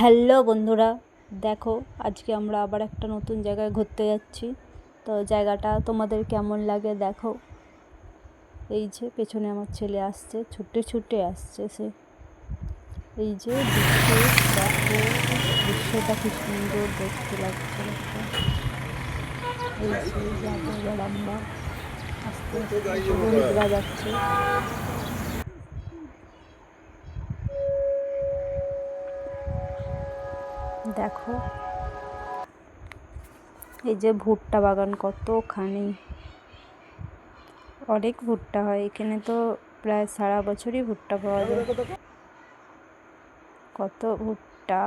Hello বন্ধুরা, দেখো আজকে আমরা আবার একটা নতুন জায়গায় ঘুরতে যাচ্ছি। তো জায়গাটা তোমাদের কেমন লাগে দেখো। এই যে পেছনে আমার ছেলে আসছে, ছুটে ছুটে আসছে সে। এই যে দেখো, দৃশ্যটা কি সুন্দর দেখতে লাগছে। আমরা আস্তে আস্তে যাচ্ছে দেখো। এই যে ভুট্টা বাগান কতখানি। অনেক ভুট্টা হয়, এখানে তো প্রায় সারা বছরই ভুট্টা পাওয়া যায়। কত ভুট্টা।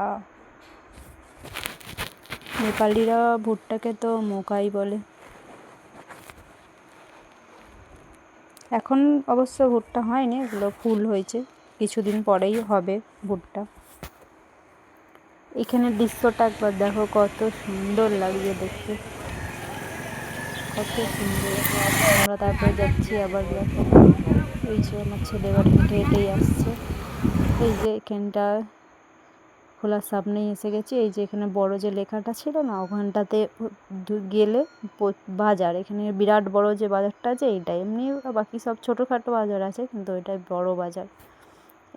নেপালিরা ভুট্টাকে তো মোকাই বলে। এখন অবশ্য ভুট্টা হয়নি, এগুলো ফুল হয়েছে, কিছুদিন পরেই হবে ভুট্টা। এখানের দৃশ্যটা একবার দেখো, কত সুন্দর লাগছে দেখতে। কত সুন্দর। আমরা তারপরে যাচ্ছি আবার এই যে আমার ছেলে এবার হেঁটে হেঁটেই আসছে। এই যে এখানটা খোলার সামনেই এসে গেছি। এই যে এখানে বড় যে লেখাটা ছিল না, ওখানটাতে গেলে বাজার। এখানে বিরাট বড় যে বাজারটা আছে, এইটা। এমনি বাকি সব ছোটোখাটো বাজার আছে, কিন্তু ওইটাই বড় বাজার।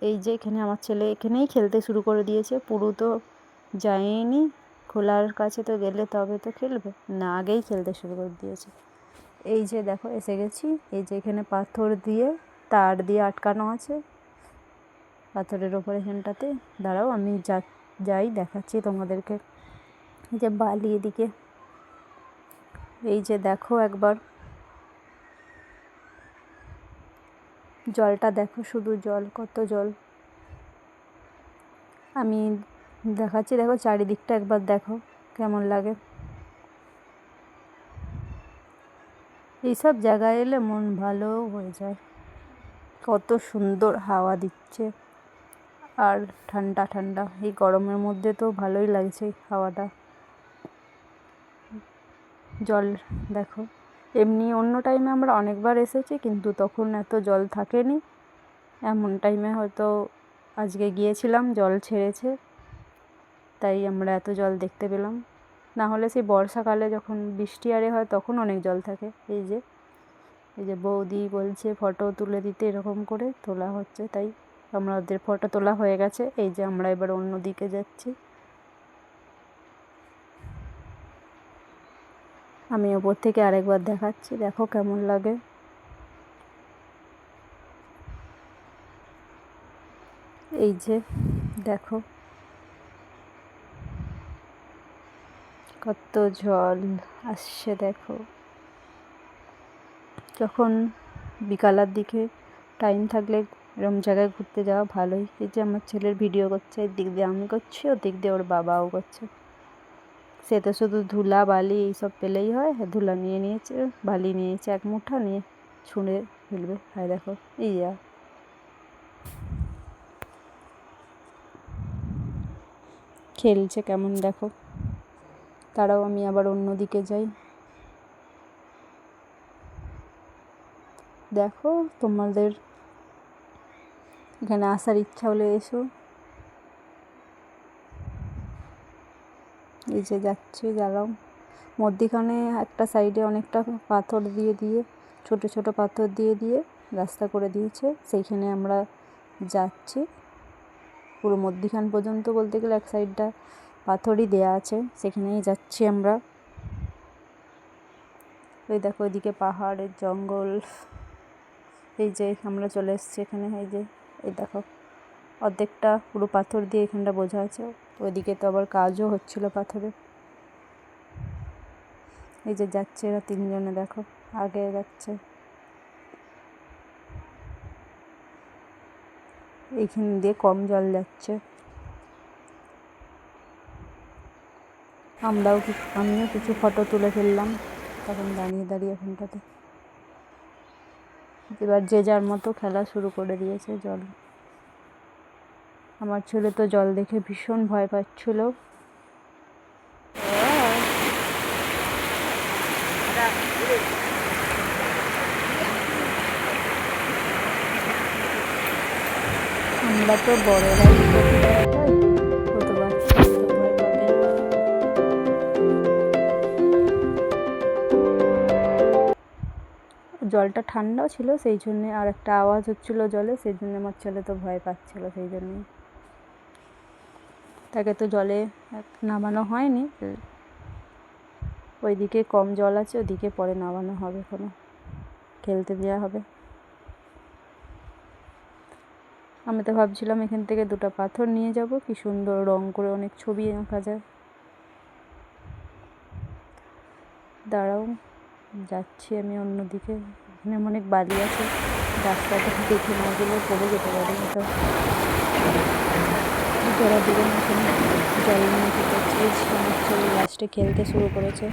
এই যে এখানে আমার ছেলে এখানেই খেলতে শুরু করে দিয়েছে। পুরো তো যায়নি। খোলার কাছে তো গেলে তবে তো খেলবে। না, আগেই খেলতে শুরু করে দিয়েছে। এই যে দেখো, এসে গেছি। এই যে এখানে পাথর দিয়ে, তার দিয়ে আটকানো আছে। পাথরের ওপর এখানটাতে। দাঁড়াও, আমি যা, যাই দেখাচ্ছি তোমাদেরকে। এই যে বালি এদিকে। এই যে দেখো একবার। জলটা দেখো, শুধু জল, কত জল। আমি দেখাচ্ছি, দেখো চারিদিকটা একবার দেখো কেমন লাগে। এইসব জায়গায় এলে মন ভালো হয়ে যায়। কত সুন্দর হাওয়া দিচ্ছে। আর ঠান্ডা ঠান্ডা, এই গরমের মধ্যে তো ভালোই লাগছে হাওয়াটা। জল দেখো, এমনি অন্য টাইমে আমরা অনেকবার এসেছি কিন্তু তখন এত জল থাকেনি। এমন টাইমে হয়তো আজকে গিয়েছিলাম, জল ছেড়েছে। তাই আমরা এত জল দেখতে পেলাম। না হলে সেই বর্ষাকালে যখন বৃষ্টি আরে হয় তখন অনেক জল থাকে। এই যে এই যে বৌদি বলছে ফটো তুলে দিতে এরকম করে, তোলা হচ্ছে তাই আমাদের ফটো তোলা হয়ে গেছে। এই যে আমরা এবার অন্য দিকে যাচ্ছি। আমি ওপর থেকে আরেকবার দেখাচ্ছি, দেখো কেমন লাগে। এই যে, দেখো। কত জল আসছে দেখো। যখন বিকালের দিকে টাইম থাকলে এরম জায়গায় ঘুরতে যাওয়া ভালোই। এই যে আমার ছেলের ভিডিও করছে এদিক দিয়ে আমি করছি ওদিক দিয়ে ওর বাবাও করছে। সে তো শুধু ধুলা, বালি এইসব পেলেই হয়। হ্যাঁ ধুলা নিয়ে নিয়েছে, বালি নিয়েছে, এক মুঠা নিয়ে ছুঁড়ে ফেলবে। হায় দেখো, এই যা। খেলছে কেমন দেখো। তারাও আমি আবার অন্যদিকে যাই। দেখো, তোমাদের এখানে আসার ইচ্ছা হলে এসো। এই যে যাচ্ছে জ্বালাও মধ্যিখানে একটা সাইডে অনেকটা পাথর দিয়ে দিয়ে, ছোট ছোট পাথর দিয়ে দিয়ে রাস্তা করে দিয়েছে। সেইখানে আমরা যাচ্ছি। পুরো মধ্যিখান পর্যন্ত বলতে গেলে এক সাইডটা পাথরই দেয়া আছে, সেখানেই যাচ্ছি আমরা। ওই দেখো ওইদিকে পাহাড়ের জঙ্গল। এই যে আমরা চলে এসেছি এখানে, এই যে, এই দেখো। অর্ধেকটা পুরো পাথর দিয়ে এখানটা বোঝা আছে। ওইদিকে তো আবার কাজও হচ্ছিল পাথরে। এই যে যাচ্ছে এরা তিনজনে, দেখো, আগে যাচ্ছে। এইখান দিয়ে কম জল যাচ্ছে। আমরাও কিছু আমিও কিছু ফটো তুলে ফেললাম। তখন দাঁড়িয়ে দাঁড়িয়ে এখানটাতে এবার যে যার মতো খেলা শুরু করে দিয়েছে জল। আমার ছেলে তো জল দেখে ভীষণ ভয় পাচ্ছিল। আমরা তো বড়রা। জলটা ঠান্ডাও ছিল, সেই জন্যে আর একটা আওয়াজ হচ্ছিল জলে, সেই জন্য আমার ছেলে তো ভয় পাচ্ছিলো সেই জন্যে। তাকে তো জলে নামানো হয়নি। ওইদিকে কম জল আছে, ওদিকে পরে নামানো হবে কোনো। খেলতে দেওয়া হবে। আমি তো ভাবছিলাম এখান থেকে দুটো পাথর নিয়ে যাব, কি সুন্দর রং করে অনেক ছবি আঁকা যায়। দাঁড়াও। যাচ্ছি আমি অন্যদিকে। এখানে অনেক বালি আছে। রাস্তাটা দেখে না গেলে পড়ে যেতে পারি তো জলের দিকে এখানে জল নিয়ে ছেলে লাস্টে খেলতে শুরু করেছে।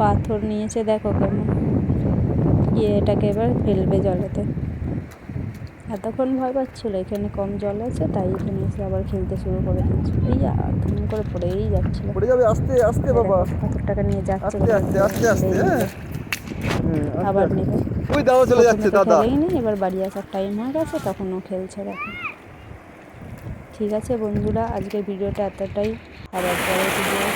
পাথর নিয়েছে, দেখো কেমন। গিয়ে এটাকে এবার ফেলবে জলেতে। এতক্ষণ ভয় পাচ্ছিলো এখানে কম জল আছে তাই এখানে এসে আবার খেলতে শুরু করে দিয়েছে এই ধুম করে পড়েই যাচ্ছিল। পড়ে যাবে আস্তে আস্তে বাবা। পাথরটাকে নিয়ে যাচ্ছে আস্তে আস্তে আস্তে হ্যাঁ। আবার নেবে। ওই দাদা চলে যাচ্ছে দাদা। এবার বাড়ি আসার টাইম হয়ে গেছে তখন ও খেলছে দেখো। ঠিক আছে বন্ধুরা আজকের ভিডিওটা এতটাই। আবার পরে ভিডিও